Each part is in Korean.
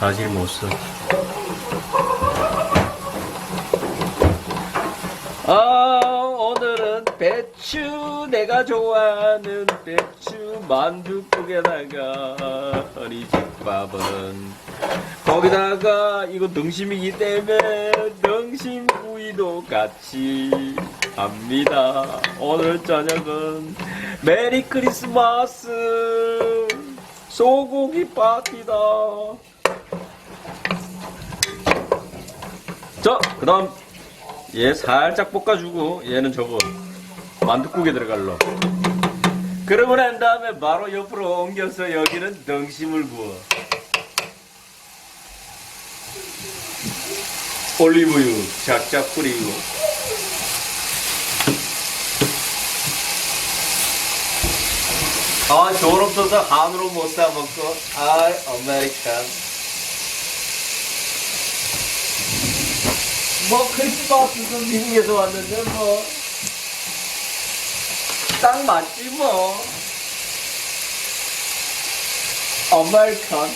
사실 못 써. 아, 배추, 내가 좋아하는 배추 만두국에다가 허리집밥은 거기다가 이거 등심이기 때문에 등심구이도 같이 합니다. 오늘 저녁은 메리 크리스마스 소고기 파티다. 자, 그 다음 얘 살짝 볶아주고 얘는 저거 만두국에 들어갈러. 그러고 난 다음에 바로 옆으로 옮겨서 여기는 등심을 구워. 올리브유 작작 뿌리고. 아돈 없어서 한우로 못 사 먹고. 아 아메리칸. 뭐 크리스마스도 미국에서 왔는데 뭐 딱 맞지 뭐. 아메리칸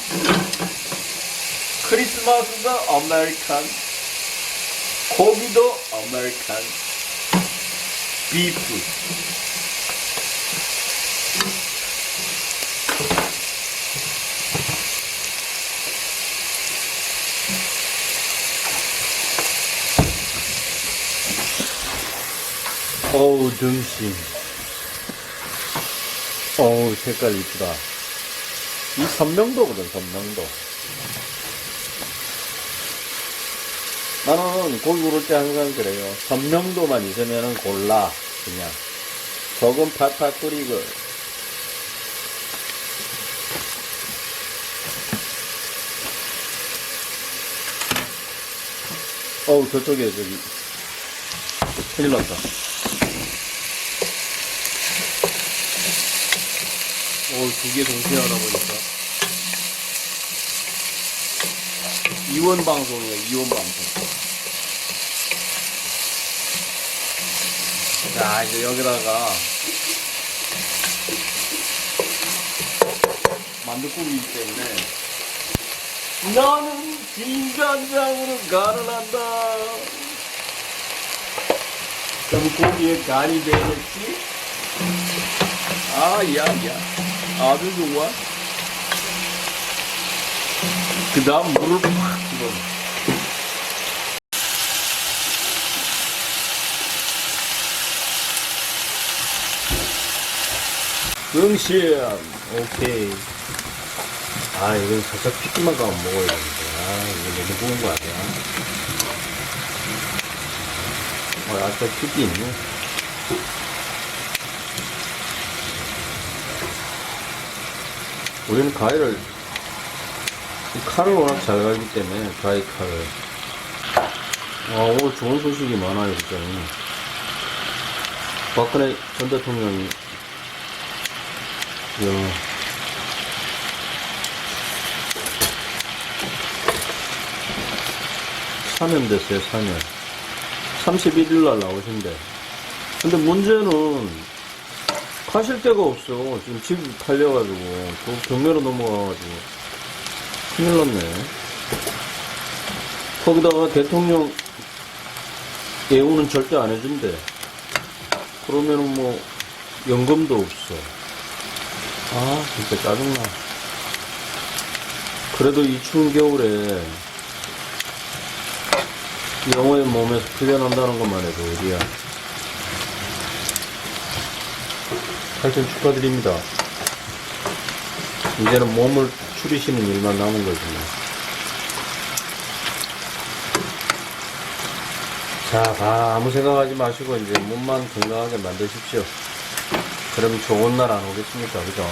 크리스마스도 아메리칸 고기도 아메리칸 비프 어우 등심 어우 색깔 이쁘다. 이 선명도거든 선명도. 나는 고기 고를 때 항상 그래요. 선명도만 있으면 골라 그냥. 소금 팍팍 뿌리고. 어우 저쪽에 저기 큰일 났다 어, 두개 동시에 하다 보니까. 이원 방송이에요, 이원 방송. 자, 이제 여기다가 만두국이기 때문에 나는 진간장으로 간을 한다. 그럼 고기에 간이 되겠지? 아, 야, 야. 아주 좋아. 그 다음 물을 팍 집어. 등심. 오케이. 아, 이건 살짝 피기만 가면 먹어야 되는데. 아, 이거 너무 구운 거 아니야? 어, 아까 피기 있네. 우리는 가위를 이 칼을 워낙 잘 갈기 때문에 가위 칼을. 아 오늘 좋은 소식이 많아요 진짜. 박근혜 전 대통령이 야, 사면됐어요 사면. 31일 날 나오신대. 근데 문제는 가실 데가 없어. 지금 집 팔려가지고, 또 경매로 넘어가가지고, 큰일 났네. 거기다가 대통령 예우는 절대 안 해준대. 그러면은 뭐, 연금도 없어. 아, 진짜 짜증나. 그래도 이 추운 겨울에, 영어의 몸에서 풀려난다는 것만 해도 어디야. 하여튼 축하드립니다. 이제는 몸을 추리시는 일만 남은. 뭐. 자, 다 아무 생각하지 마시고 이제 몸만 건강하게 만드십시오. 그럼 좋은 날 안 오겠습니까? 그죠?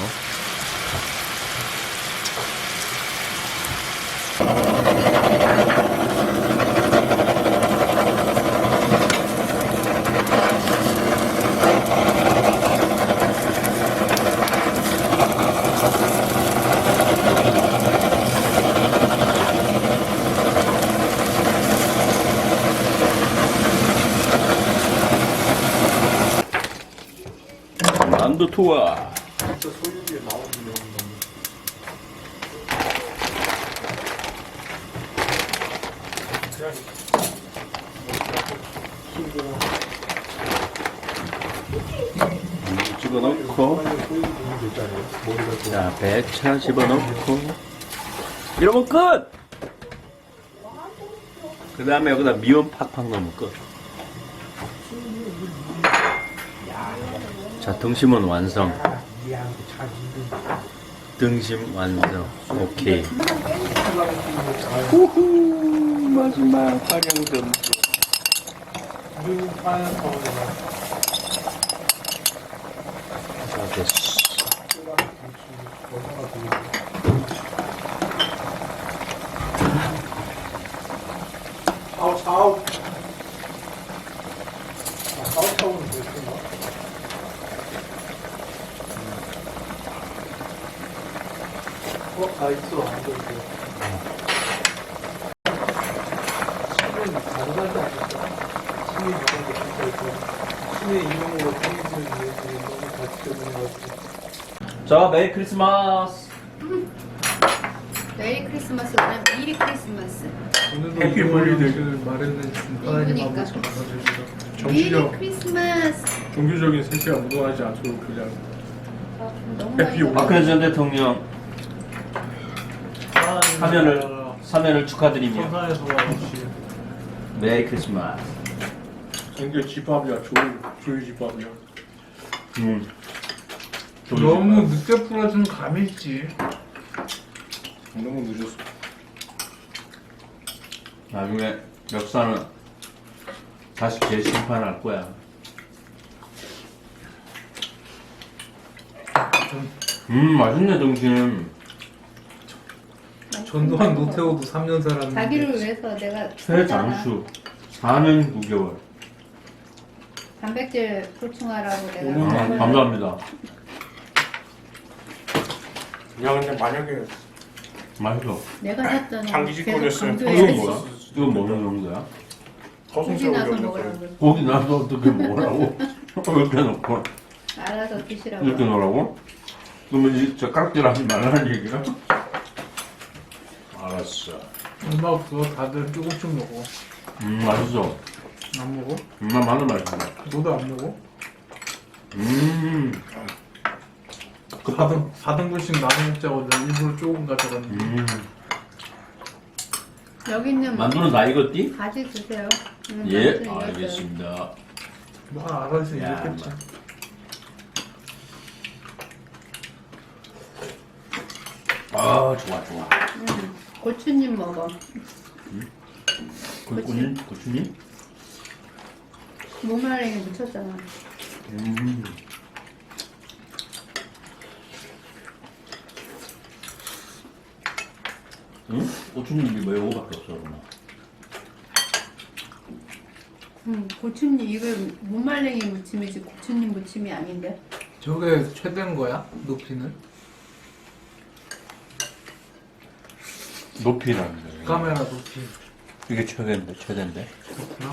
그냥 힘들어 집어넣고, 자, 배차 집어넣고, 이러면 끝! 그 다음에 여기다 미원 팍팍 넣으면 끝. 자, 등심은 완성. 등심 완성. 오케이. 잘 후후, 마지막 파는 서울에만 자, 됐어. 얼마나 보이지 차오 차오 아 차오 차오는 됐구나 어? 다 있어 안 돼, 이거. 신은 가능하지 않을까? 신이 이런 거 진짜 있고 신의 이름으로 생일을 위해서 너무 다 지켜보는 것 같아 자, 메리 크리스마스. 메리 크리스마스가 아니라 미리 크리스마스. 오늘도 해피 이용할 홀리데이. 것을 주신 하나님 이쁘니까. 아버지 감사드립니다. 미리 정치적 크리스마스. 종교적인 세계가 묻어나지 않도록 그냥 아, 너무 해피 많이 올- 박근혜 전 대통령 사면을, 사면을 와주신 메리 크리스마스. 생계 집합이야 조 조유 집합이야 음. 너무 늦게 풀어주면 감이 있지. 너무 늦었어 나중에 역사는 다시 재심판할 거야. 음, 맛있네, 등심. 전두환 노태우도 3년 살았는데 자기를 위해서 내가 최장수. 4년 9개월. 단백질 보충하라고 내가 음, 아, 감사합니다. 야 근데 만약에 맛있어. 내가 샀잖아. 장기식 계속 걸렸으면 이건 강조해야지. 뭐야? 이건 먹는 정도야? 고기 나서 먹으라고. 고기 나서 어떻게 먹으라고? 이렇게 놓고, 알아서 드시라고. 이렇게 놓으라고? 그러면 이제 저 깍질 하지 말라는 얘기야? 알았어. 얼마 없어. 다들 조금씩 먹어. 음, 맛있어. 안 먹어? 음, 나 마늘 맛있어. 너도 안 먹어? 음. 그 4등, 4등분씩 나눠 먹자고 내가 일부러 조금 가져갔는데 음. 여기 있는 만두는 다 익었디? 가지 드세요. 음, 예, 익었어요. 알겠습니다. 뭐 알아서 야, 이겼겠지. 아, 좋아, 좋아. 음, 고추님 먹어. 고추님? 고추님? 무말랭이 묻혔잖아. 음. 응? 고추님이 왜 요거밖에 없어, 그러면? 음, 고추님 이거 무말랭이 무침이지 고추님 무침이 아닌데. 저게 최대인 거야? 높이는? 높이라는 거예요. 카메라 높이 이게 최대인데, 최대인데. 그렇구나.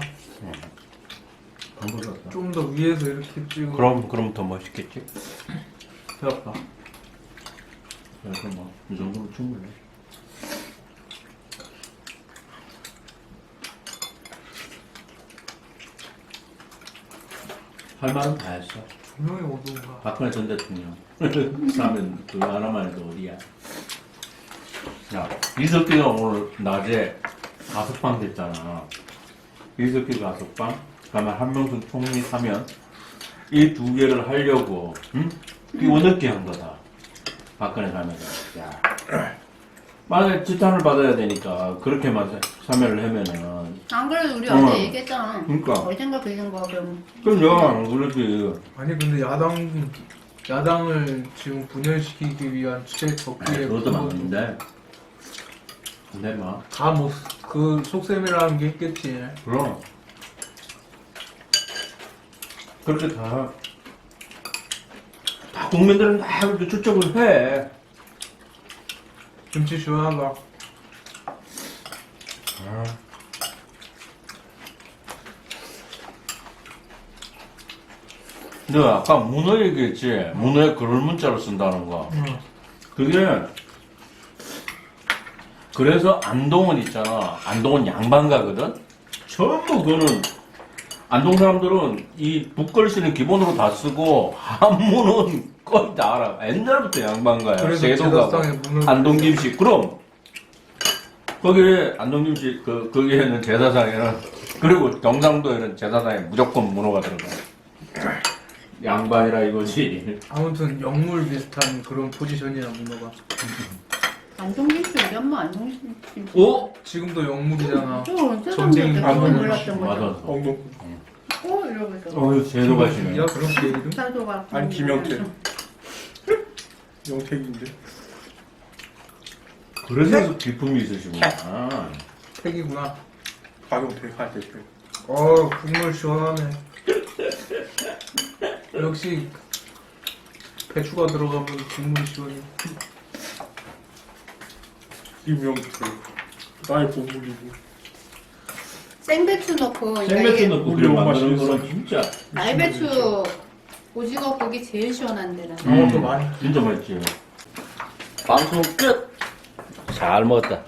방금 좀더 위에서 이렇게 찍으면 그럼, 그럼 더 멋있겠지? 해볼까? 그래서 뭐, 이 정도면 충분해. 할 말은 다 했어. 조명이 어두운가? 박근혜 전 대통령. 사면 그 하나만 해도 어디야. 야, 이석기가 오늘 낮에 가석방 됐잖아. 이석기 가석방, 그다음에 한명숙 총리 사면 이 두 개를 하려고, 응? 이거 늦게 한 거다. 박근혜 사면은. 야. 만약에 지탄을 받아야 되니까 그렇게만 사면을 하면은 안 그래도 우리 어. 어제 얘기했잖아. 그러니까. 어젠가 그젠가 그럼. 그럼 내가 안 그러지. 아니 근데 야당 야당을 지금 분열시키기 위한 최적기의 그것도 맞는데. 근데 뭐 다뭐그 속셈이라는 게 있겠지. 그럼 그렇게 다, 다 국민들은 다 그렇게 추적을 해. 김치 시원하다. 아. 너 아까 문어 얘기했지? 문어에 그럴 문자로 쓴다는 거. 응. 그게 그래서 안동은 있잖아. 안동은 양반가거든. 전부 그거는 안동 사람들은 이 북글씨는 기본으로 다 쓰고 한문은 거의 다 알아. 옛날부터 양반가야. 그래서 세도가 제사상에 문을 안동 김씨. 그럼 거기에 안동 김씨 그 거기에는 제사상에는 그리고 경상도에는 제사상에 무조건 문어가 들어가. 양반이라 이거지. 아무튼 영물 비슷한 그런 포지션이야 문어가. 안동김치 우리 엄마 안동김치. 오 지금도 영물이잖아. 저 전쟁 세상에 몰랐던 거죠. 맞았어. 엉덩. 어 이러면서. 어, 제도가 지네. 야 그럼 걔 이름? 사조가. 아니, 김영태. 영택인데. 그래서 기품이 있으시구나. 택이구나. 박영택 할 때. 어 국물 시원하네. 역시 배추가 들어가면 국물이 시원해. 김영택. 나의 보물이고. 생배추 넣고 생배추 이게 넣고 우리 그래 엄마 만드는. 거는 진짜 알배추 오징어 국이 제일 시원한데 나. 음. 또 많이. 진짜 맛있지. 방송 끝. 잘 먹었다.